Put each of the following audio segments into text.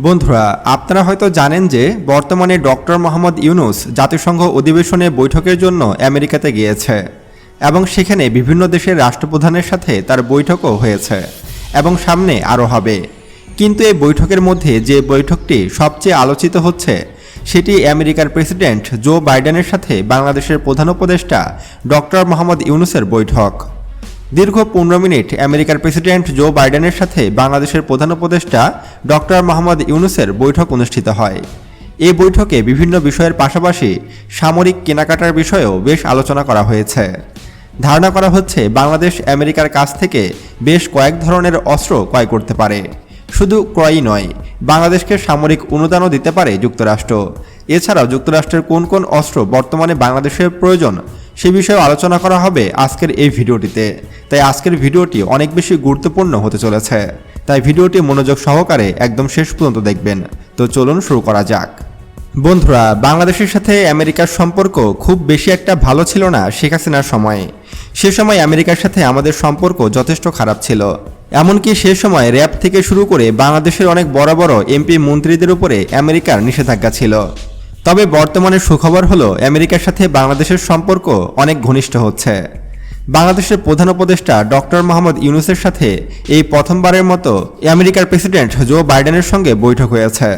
বন্ধুরা, আপনারা হয়তো জানেন যে বর্তমানে ডক্টর মোহাম্মদ ইউনুস জাতিসংঘ অধিবেশনে বৈঠকের জন্য আমেরিকাতে গিয়েছে এবং সেখানে বিভিন্ন দেশের রাষ্ট্রপ্রধানের সাথে তার বৈঠকও হয়েছে এবং সামনে আরও হবে। কিন্তু এই বৈঠকের মধ্যে যে বৈঠকটি সবচেয়ে আলোচিত হচ্ছে, সেটি আমেরিকার প্রেসিডেন্ট জো বাইডেনের সাথে বাংলাদেশের প্রধান উপদেষ্টা ডক্টর মোহাম্মদ ইউনুসের বৈঠক। দীর্ঘ পনেরো মিনিট আমেরিকার প্রেসিডেন্ট জো বাইডেনের সাথে বাংলাদেশের প্রধান উপদেষ্টা ডক্টর মোহাম্মদ ইউনুসের বৈঠক অনুষ্ঠিত হয়। এ বৈঠকে বিভিন্ন বিষয়ের পাশাপাশি সামরিক কেনাকাটার বিষয়েও বেশ আলোচনা করা হয়েছে। ধারণা করা হচ্ছে, বাংলাদেশ আমেরিকার কাছ থেকে বেশ কয়েক ধরনের অস্ত্র ক্রয় করতে পারে। শুধু ক্রয়ই নয়, বাংলাদেশকে সামরিক অনুদানও দিতে পারে যুক্তরাষ্ট্র। এছাড়াও যুক্তরাষ্ট্রের কোন কোন অস্ত্র বর্তমানে বাংলাদেশের প্রয়োজন সে বিষয়ে আলোচনা করা হবে আজকের এই ভিডিওটিতে। তাই আজকের ভিডিওটি অনেক বেশি গুরুত্বপূর্ণ হতে চলেছে। তাই ভিডিওটি মনোযোগ সহকারে একদম শেষ পর্যন্ত দেখবেন। তো চলুন শুরু করা যাক। বন্ধুরা, বাংলাদেশের সাথে আমেরিকার সম্পর্ক খুব বেশি একটা ভালো ছিল না শেখ হাসিনার সময়ে। সে সময় আমেরিকার সাথে আমাদের সম্পর্ক যথেষ্ট খারাপ ছিল। এমনকি সে সময় র্যাব থেকে শুরু করে বাংলাদেশের অনেক বড় বড় এমপি মন্ত্রীদের উপরে আমেরিকার নিষেধাজ্ঞা ছিল। তবে বর্তমানে সুখবর হলো, আমেরিকার সাথে বাংলাদেশের সম্পর্ক অনেক ঘনিষ্ঠ হচ্ছে। বাংলাদেশের প্রধান উপদেষ্টা ডক্টর মোহাম্মদ ইউনুসের সাথে এই প্রথমবারের মতো আমেরিকার প্রেসিডেন্ট জো বাইডেনের সঙ্গে বৈঠক হয়েছে।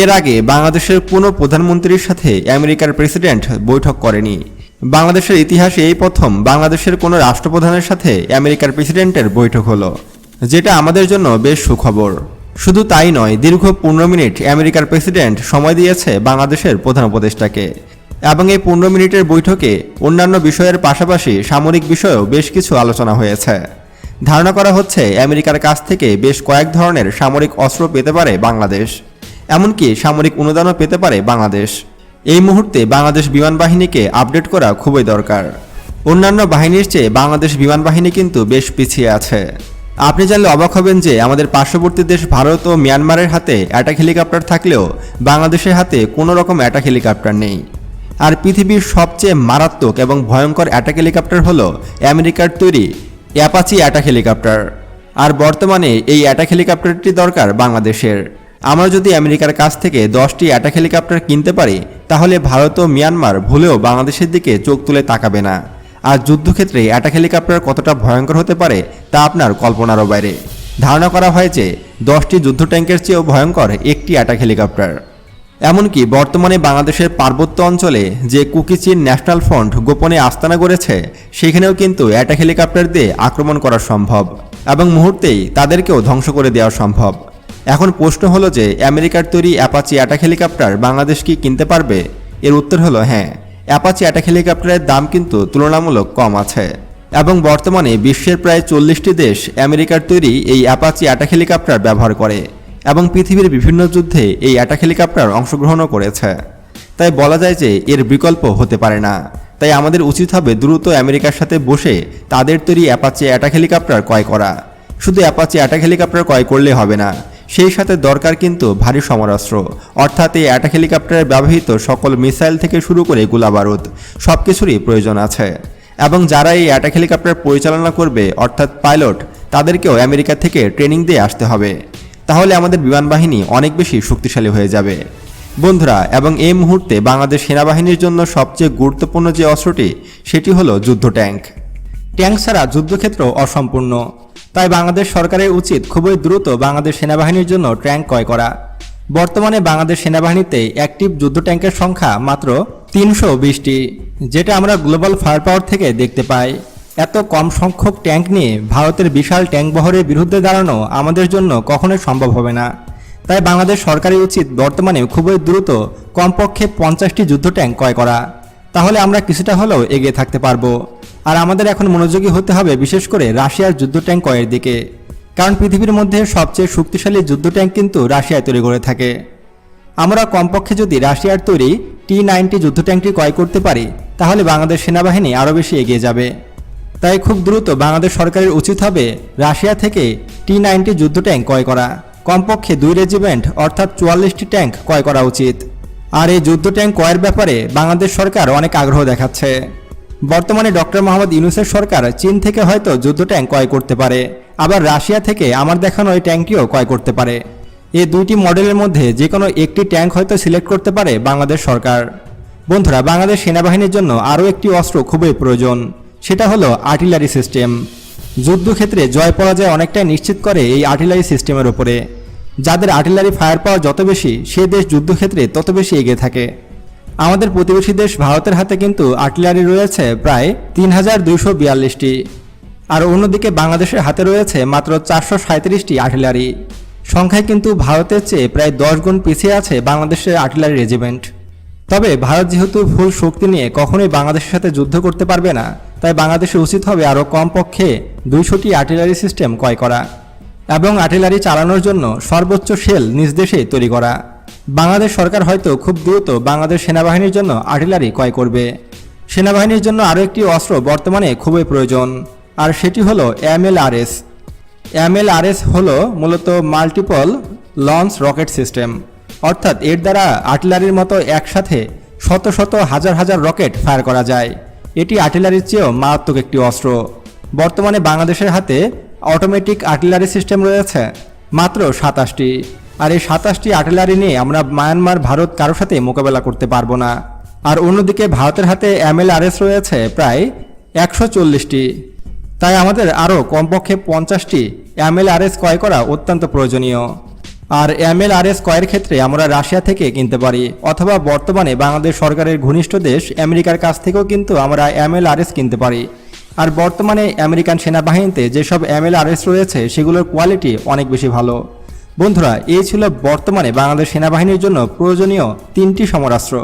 এর আগে বাংলাদেশের কোনো প্রধানমন্ত্রীর সাথে আমেরিকার প্রেসিডেন্ট বৈঠক করেনি। বাংলাদেশের ইতিহাসে এই প্রথম বাংলাদেশের কোনো রাষ্ট্রপ্রধানের সাথে আমেরিকার প্রেসিডেন্টের বৈঠক হলো, যেটা আমাদের জন্য বেশ সুখবর। শুধু তাই নয়, দীর্ঘ পনেরো মিনিট আমেরিকার প্রেসিডেন্ট সময় দিয়েছে বাংলাদেশের প্রধান উপদেষ্টাকে। এবং এই পনেরো মিনিটের বৈঠকে অন্যান্য বিষয়ের পাশাপাশি সামরিক বিষয়েও বেশ কিছু আলোচনা হয়েছে। ধারণা করা হচ্ছে, আমেরিকার কাছ থেকে বেশ কয়েক ধরনের সামরিক অস্ত্র পেতে পারে বাংলাদেশ। এমনকি সামরিক অনুদানও পেতে পারে বাংলাদেশ। এই মুহূর্তে বাংলাদেশ বিমান বাহিনীকে আপডেট করা খুবই দরকার। অন্যান্য বাহিনীর চেয়ে বাংলাদেশ বিমান বাহিনী কিন্তু বেশ পিছিয়ে আছে। আপনি জানলে অবাক হবেন যে আমাদের পার্শ্ববর্তী দেশ ভারত ও মিয়ানমারের হাতে অ্যাটাক হেলিকপ্টার থাকলেও বাংলাদেশের হাতে কোনো রকম অ্যাটাক হেলিকপ্টার নেই। আর পৃথিবীর সবচেয়ে মারাত্মক এবং ভয়ঙ্কর অ্যাটাক হেলিকপ্টার হলো আমেরিকার তৈরি অ্যাপাচি অ্যাটাক হেলিকপ্টার। আর বর্তমানে এই অ্যাটাক হেলিকপ্টারটি দরকার বাংলাদেশের। আমরা যদি আমেরিকার কাছ থেকে দশটি অ্যাটাক হেলিকপ্টার কিনতে পারি, তাহলে ভারত ও মিয়ানমার ভুলেও বাংলাদেশের দিকে চোখ তুলে তাকাবে না। আর যুদ্ধক্ষেত্রে অ্যাটাক হেলিকপ্টার কতটা ভয়ঙ্কর হতে পারে তা আপনার কল্পনারও বাইরে। ধারণা করা হয় যে দশটি যুদ্ধ ট্যাঙ্কের চেয়েও ভয়ঙ্কর একটি অ্যাটাক হেলিকপ্টার এমনকি বর্তমানে বাংলাদেশের পার্বত্য অঞ্চলে যে কুকিচিন ন্যাশনাল ফ্রন্ট গোপনে আস্তানা গড়েছে, সেখানেও কিন্তু অ্যাটাক হেলিকপ্টার দিয়ে আক্রমণ করা সম্ভব এবং মুহূর্তেই তাদেরকেও ধ্বংস করে দেওয়া সম্ভব। এখন প্রশ্ন হলো যে আমেরিকার তৈরি অ্যাপাচি অ্যাটাক হেলিকপ্টার বাংলাদেশ কি কিনতে পারবে? এর উত্তর হলো হ্যাঁ। অ্যাপাচি অ্যাটাক হেলিকপ্টারের দাম কিন্তু তুলনামূলক কম আছে। এবং বর্তমানে বিশ্বের প্রায় চল্লিশটি দেশ আমেরিকার তৈরি এই অ্যাপাচি অ্যাটাক হেলিকপ্টার ব্যবহার করে এবং পৃথিবীর বিভিন্ন যুদ্ধে এই অ্যাটাক হেলিকপ্টার অংশগ্রহণও করেছে। তাই বলা যায় যে এর বিকল্প হতে পারে না। তাই আমাদের উচিত হবে দ্রুত আমেরিকার সাথে বসে তাদের তৈরি অ্যাপাচি অ্যাটাক হেলিকপ্টার ক্রয় করা। শুধু অ্যাপাচি অ্যাটাক হেলিকপ্টার ক্রয় করলে হবে না। সেই সাথে দরকার কিন্তু ভারী সমরাস্ত্র। অর্থাৎ এই অ্যাটাক হেলিকপ্টারে ব্যবহৃত সকল মিসাইল থেকে শুরু করে গোলাবারুদ সব কিছুরই প্রয়োজন আছে। এবং যারা এই অ্যাটাক হেলিকপ্টার পরিচালনা করবে, অর্থাৎ পাইলট, তাদেরকেও আমেরিকা থেকে ট্রেনিং দিয়ে আসতে হবে। তাহলে আমাদের বিমান বাহিনী অনেক বেশি শক্তিশালী হয়ে যাবে। বন্ধুরা, এবং এই মুহূর্তে বাংলাদেশ সেনাবাহিনীর জন্য সবচেয়ে গুরুত্বপূর্ণ যে অস্ত্রটি, সেটি হলো যুদ্ধ ট্যাঙ্ক। ট্যাঙ্ক ছাড়া যুদ্ধক্ষেত্র অসম্পূর্ণ। তাই বাংলাদেশ সরকারের উচিত খুবই দ্রুত বাংলাদেশ সেনাবাহিনীর জন্য ট্যাঙ্ক ক্রয় করা। বর্তমানে বাংলাদেশ সেনাবাহিনীতে অ্যাক্টিভ যুদ্ধ ট্যাঙ্কের সংখ্যা মাত্র তিনশো বিশটি, যেটা আমরা গ্লোবাল ফায়ার পাওয়ার থেকে দেখতে পাই। এত কম সংখ্যক ট্যাঙ্ক নিয়ে ভারতের বিশাল ট্যাঙ্ক বহরের বিরুদ্ধে দাঁড়ানো আমাদের জন্য কখনোই সম্ভব হবে না। তাই বাংলাদেশ সরকারের উচিত বর্তমানে খুবই দ্রুত কমপক্ষে পঞ্চাশটি যুদ্ধ ট্যাঙ্ক ক্রয় করা। তাহলে আমরা কিছুটা হলেও এগিয়ে থাকতে পারব। আর আমাদের এখন মনোযোগী হতে হবে, বিশেষ করে রাশিয়ার যুদ্ধ ট্যাঙ্ক ক্রয়ের দিকে। কারণ পৃথিবীর মধ্যে সবচেয়ে শক্তিশালী যুদ্ধ ট্যাঙ্ক কিন্তু রাশিয়ায় তৈরি করে থাকে। আমরা কমপক্ষে যদি রাশিয়ার তৈরি টি নাইনটি যুদ্ধ ট্যাঙ্কটি ক্রয় করতে পারি, তাহলে বাংলাদেশ সেনাবাহিনী আরও বেশি এগিয়ে যাবে। তাই খুব দ্রুত বাংলাদেশ সরকারের উচিত হবে রাশিয়া থেকে টি নাইনটি যুদ্ধ ট্যাঙ্ক ক্রয় করা। কমপক্ষে দুই রেজিমেন্ট, অর্থাৎ চুয়াল্লিশটি ট্যাঙ্ক ক্রয় করা উচিত। আর এই যুদ্ধ ট্যাঙ্ক ক্রয়ের ব্যাপারে বাংলাদেশ সরকার অনেক আগ্রহ দেখাচ্ছে। বর্তমানে ডক্টর মোহাম্মদ ইউনুসের সরকার চীন থেকে হয়তো যুদ্ধ ট্যাঙ্ক ক্রয় করতে পারে। আবার রাশিয়া থেকে আমার দেখানো এই ট্যাঙ্কটিও ক্রয় করতে পারে। এই দুইটি মডেলের মধ্যে যে কোনো একটি ট্যাঙ্ক হয়তো সিলেক্ট করতে পারে বাংলাদেশ সরকার। বন্ধুরা, বাংলাদেশ সেনাবাহিনীর জন্য আরও একটি অস্ত্র খুবই প্রয়োজন। সেটা হলো আর্টিলারি সিস্টেম। যুদ্ধক্ষেত্রে জয় পরাজয় অনেকটাই নিশ্চিত করে এই আর্টিলারি সিস্টেমের উপরে। যাদের আর্টিলারি ফায়ার পাওয়ার যত বেশি, সে দেশ যুদ্ধক্ষেত্রে তত বেশি এগিয়ে থাকে। আমাদের প্রতিবেশী দেশ ভারতের হাতে কিন্তু আর্টিলারি রয়েছে প্রায় তিন হাজার দুইশো বিয়াল্লিশটি। আর অন্যদিকে বাংলাদেশের হাতে রয়েছে মাত্র চারশো সাঁত্রিশটি আর্টিলারি সংখ্যায় কিন্তু ভারতের চেয়ে প্রায় দশ গুণ পিছিয়ে আছে বাংলাদেশের আর্টিলারি রেজিমেন্ট। তবে ভারত যেহেতু ফুল শক্তি নিয়ে কখনোই বাংলাদেশের সাথে যুদ্ধ করতে পারবে না, তাই বাংলাদেশের উচিত হবে আরও কমপক্ষে দুইশোটি আর্টিলারি সিস্টেম ক্রয় করা এবং আর্টিলারি চালানোর জন্য সর্বোচ্চ শেল নিজ দেশে তৈরি করা। বাংলাদেশ সরকার হয়তো খুব দ্রুত বাংলাদেশ সেনাবাহিনীর জন্য আর্টিলারি ক্রয় করবে। সেনাবাহিনীর জন্য আরও একটি অস্ত্র বর্তমানে খুবই প্রয়োজন, আর সেটি হলো এমএলআরএস এমএলআরএস হলো মূলত মাল্টিপল লঞ্চ রকেট সিস্টেম, অর্থাৎ এর দ্বারা আর্টিলারির মতো একসাথে শত শত হাজার হাজার রকেট ফায়ার করা যায়। এটি আর্টিলারির চেয়েও মারাত্মক একটি অস্ত্র। বর্তমানে বাংলাদেশের হাতে অটোমেটিক আর্টিলারি সিস্টেম রয়েছে মাত্র সাতাশটি। আর এই সাতাশটি আর্টিলারি নিয়ে আমরা মায়ানমার, ভারত কারোর সাথে মোকাবেলা করতে পারব না। আর অন্যদিকে ভারতের হাতে এমএলআরএস রয়েছে প্রায় একশো চল্লিশটি। তাই আমাদের আরও কমপক্ষে পঞ্চাশটি এমএলআরএস ক্রয় করা অত্যন্ত প্রয়োজনীয়। আর এমএলআরএস ক্রয়ের ক্ষেত্রে আমরা রাশিয়া থেকে কিনতে পারি, অথবা বর্তমানে বাংলাদেশ সরকারের ঘনিষ্ঠ দেশ আমেরিকার কাছ থেকেও কিন্তু আমরা এমএলআরএস কিনতে পারি। আর বর্তমানে আমেরিকান সেনাবাহিনীতে যেসব এমএলআরএস রয়েছে, সেগুলোর কোয়ালিটি অনেক বেশি ভালো। বন্ধুরা, এই ছিল বর্তমানে বাংলাদেশ সেনাবাহিনীর জন্য প্রয়োজনীয় তিনটি সমরাস্ত্র।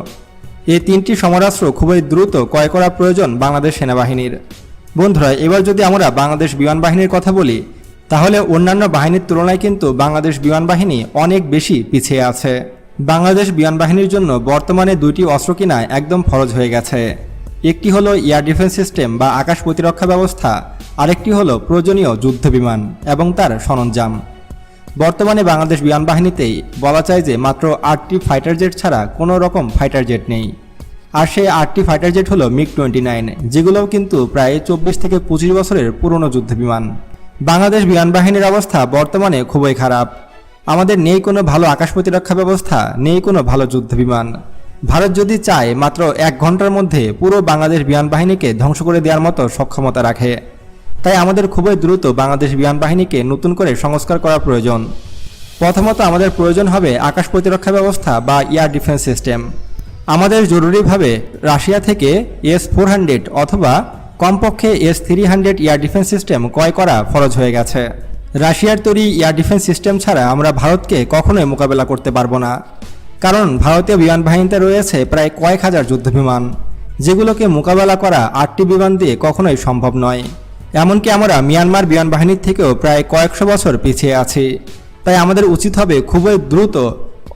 এই তিনটি সমরাস্ত্র খুবই দ্রুত ক্রয় করা প্রয়োজন বাংলাদেশ সেনাবাহিনীর। বন্ধুরা, এবার যদি আমরা বাংলাদেশ বিমান বাহিনীর কথা বলি, তাহলে অন্যান্য বাহিনীর তুলনায় কিন্তু বাংলাদেশ বিমান বাহিনী অনেক বেশি পিছিয়ে আছে। বাংলাদেশ বিমান বাহিনীর জন্য বর্তমানে দুইটি অস্ত্র কিনা একদম ফরজ হয়ে গেছে। একটি হলো এয়ার ডিফেন্স সিস্টেম বা আকাশ প্রতিরক্ষা ব্যবস্থা, আরেকটি হলো প্রয়োজনীয় যুদ্ধ বিমান এবং তার সরঞ্জাম। বর্তমানে বাংলাদেশ বিমান বাহিনীতেই বলা যায় যে মাত্র আটটি ফাইটার জেট ছাড়া কোনো রকম ফাইটার জেট নেই। আর সেই আটটি ফাইটার জেট হলো মিগ টোয়েন্টি নাইন যেগুলোও কিন্তু প্রায় চব্বিশ থেকে পঁচিশ বছরের পুরনো যুদ্ধ বিমান। বাংলাদেশ বিমান বাহিনীর অবস্থা বর্তমানে খুবই খারাপ। আমাদের নেই কোনো ভালো আকাশ প্রতিরক্ষা ব্যবস্থা, নেই কোনো ভালো যুদ্ধ বিমান। ভারত যদি চায় মাত্র এক ঘণ্টার মধ্যে পুরো বাংলাদেশ বিমান বাহিনীকে ধ্বংস করে দেওয়ার মতো সক্ষমতা রাখে। তাই আমাদের খুবই দ্রুত বাংলাদেশ বিমান বাহিনীকে নতুন করে সংস্কার করা প্রয়োজন। প্রথমত আমাদের প্রয়োজন হবে আকাশ প্রতিরক্ষা ব্যবস্থা বা এয়ার ডিফেন্স সিস্টেম। আমাদের জরুরিভাবে রাশিয়া থেকে এস ফোর হান্ড্রেড অথবা কমপক্ষে S three hundred air defence system ক্রয় করা ফরজ হয়ে গেছে। রাশিয়ার তৈরি এয়ার ডিফেন্স সিস্টেম ছাড়া আমরা ভারতকে কখনোই মোকাবেলা করতে পারব না। কারণ ভারতীয় বিমান বাহিনীতে রয়েছে প্রায় কয়েক হাজার যুদ্ধ বিমান যেগুলোকে মোকাবেলা করা আটটি বিমান দিয়ে কখনোই সম্ভব নয়। এমনকি আমরা মিয়ানমার বিমান বাহিনীর থেকেও প্রায় কয়েকশো বছর পিছিয়ে আছি। তাই আমাদের উচিত হবে খুবই দ্রুত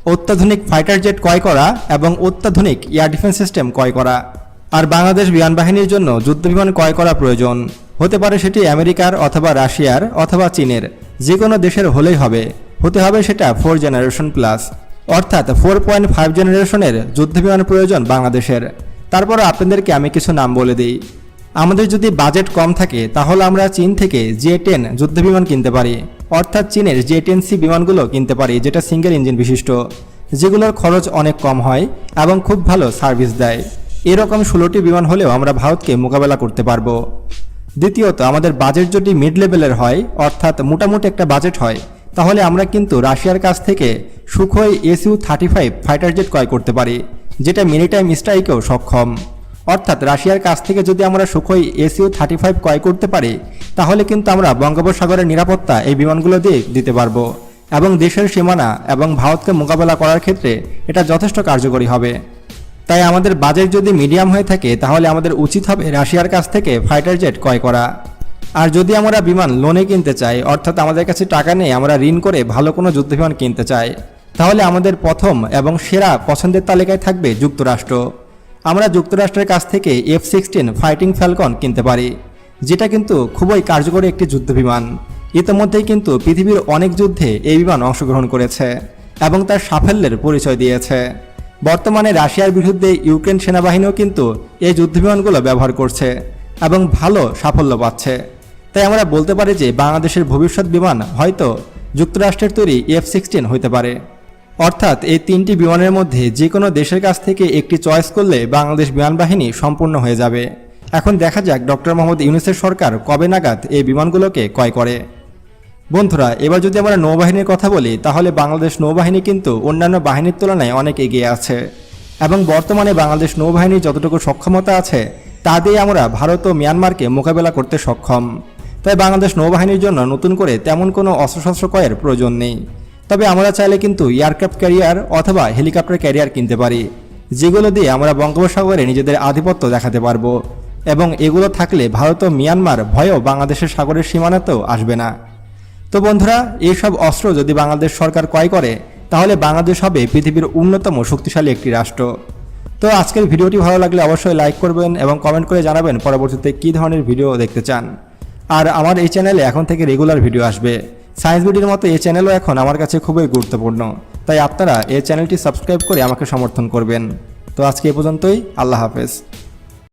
অত্যাধুনিক ফাইটার জেট ক্রয় করা এবং অত্যাধুনিক এয়ার ডিফেন্স সিস্টেম ক্রয় করা। আর বাংলাদেশ বিমান বাহিনীর জন্য যুদ্ধবিমান ক্রয় করা প্রয়োজন। হতে পারে সেটি আমেরিকার অথবা রাশিয়ার অথবা চীনের। যে কোনো দেশের হলেই হবে। হতে হবে সেটা ফোর জেনারেশন প্লাস। অর্থাৎ ফোর পয়েন্ট ফাইভ জেনারেশনের যুদ্ধবিমান প্রয়োজন বাংলাদেশের। তারপর আপনাদেরকে আমি কিছু নাম বলে দিই। আমাদের যদি বাজেট কম থাকে, তাহলে আমরা চীন থেকে জে টেন যুদ্ধবিমান কিনতে পারি। অর্থাৎ চীনের জে টেন সি বিমানগুলো কিনতে পারি, যেটা সিঙ্গেল ইঞ্জিন বিশিষ্ট। যেগুলোর খরচ অনেক কম হয় এবং খুব ভালো সার্ভিস দেয়। এরকম ষোলোটি বিমান হলেও আমরা ভারতকে মোকাবেলা করতে পারব। দ্বিতীয়ত, আমাদের বাজেট যদি মিড লেভেলের হয়, অর্থাৎ মোটামুটি একটা বাজেট হয়, তাহলে আমরা কিন্তু রাশিয়ার কাছ থেকে Sukhoi SU thirty five fighter jet ক্রয় করতে পারি, যেটা মিনিটাইম স্ট্রাইকেও সক্ষম। অর্থাৎ রাশিয়ার কাছ থেকে যদি আমরা সুখই এসইউ থার্টি ফাইভ ক্রয় করতে পারি, তাহলে কিন্তু আমরা বঙ্গোপসাগরের নিরাপত্তা এই বিমানগুলো দিয়ে দিতে পারব। এবং দেশের সীমানা এবং ভারতকে মোকাবেলা করার ক্ষেত্রে এটা যথেষ্ট কার্যকরী হবে। তাই আমাদের বাজেট যদি মিডিয়াম হয়ে থাকে, তাহলে আমাদের উচিত হবে রাশিয়ার কাছ থেকে ফাইটার জেট ক্রয় করা। আর যদি আমরা বিমান লোনে কিনতে চাই, অর্থাৎ আমাদের কাছে টাকা নেই, আমরা ঋণ করে ভালো কোনো যুদ্ধবিমান কিনতে চাই, তাহলে আমাদের প্রথম এবং সেরা পছন্দের তালিকায় থাকবে যুক্তরাষ্ট্র। আমরা যুক্তরাষ্ট্রের কাছ থেকে এফ সিক্সটিন ফাইটিং ফ্যালকন কিনতে পারি, যেটা কিন্তু খুবই কার্যকরী একটি যুদ্ধবিমান ইতিমধ্যেই কিন্তু পৃথিবীর অনেক যুদ্ধে এই বিমান অংশগ্রহণ করেছে এবং তার সাফল্যের পরিচয় দিয়েছে। বর্তমানে রাশিয়ার বিরুদ্ধে ইউক্রেন সেনাবাহিনীও কিন্তু এই যুদ্ধবিমানগুলো ব্যবহার করছে এবং ভালো সাফল্য পাচ্ছে। তাই আমরা বলতে পারি যে বাংলাদেশের ভবিষ্যৎ বিমান হয়তো যুক্তরাষ্ট্রের তৈরি এফ সিক্সটিন হতে পারে। অর্থাৎ এই তিনটি বিমানের মধ্যে যে কোনো দেশের কাছ থেকে একটি চয়েস করলে বাংলাদেশ বিমান বাহিনী সম্পূর্ণ হয়ে যাবে। এখন দেখা যাক ডক্টর মোহাম্মদ ইউনুসের সরকার কবে নাগাদ এই বিমানগুলোকে ক্রয় করে। বন্ধুরা, এবার যদি আমরা নৌবাহিনীর কথা বলি, তাহলে বাংলাদেশ নৌবাহিনী কিন্তু অন্যান্য বাহিনীর তুলনায় অনেক এগিয়ে আছে। এবং বর্তমানে বাংলাদেশ নৌবাহিনীর যতটুকু সক্ষমতা আছে, তা দিয়ে আমরা ভারত ও মিয়ানমারকে মোকাবেলা করতে সক্ষম। তাই বাংলাদেশ নৌবাহিনীর জন্য নতুন করে তেমন কোনো অস্ত্রশস্ত্র ক্রয়ের প্রয়োজন নেই। তবে আমরা চাইলে কিন্তু এয়ারক্রাফট ক্যারিয়ার অথবা হেলিকপ্টার ক্যারিয়ার কিনতে পারি। যেগুলো দিয়ে আমরা বঙ্গোপসাগরে নিজেদের আধিপত্য দেখাতে পারব। এবং এগুলো থাকলে ভারত ও মিয়ানমার ভয়েও বাংলাদেশের সাগরের সীমানাতেও আসবে না। তো বন্ধুরা, এইসব অস্ত্র যদি বাংলাদেশ সরকার ক্রয় করে, তাহলে বাংলাদেশ হবে পৃথিবীর অন্যতম শক্তিশালী একটি রাষ্ট্র। তো আজকের ভিডিওটি ভালো লাগলে অবশ্যই লাইক করবেন এবং কমেন্ট করে জানাবেন পরবর্তীতে কী ধরনের ভিডিও দেখতে চান। আর আমার এই চ্যানেলে এখন থেকে রেগুলার ভিডিও আসবে। সায়েন্স বিডির মতো এই চ্যানেলও এখন আমার কাছে খুবই গুরুত্বপূর্ণ। তাই আপনারা এই চ্যানেলটি সাবস্ক্রাইব করে আমাকে সমর্থন করবেন। তো আজকে এ পর্যন্তই। আল্লাহ হাফেজ।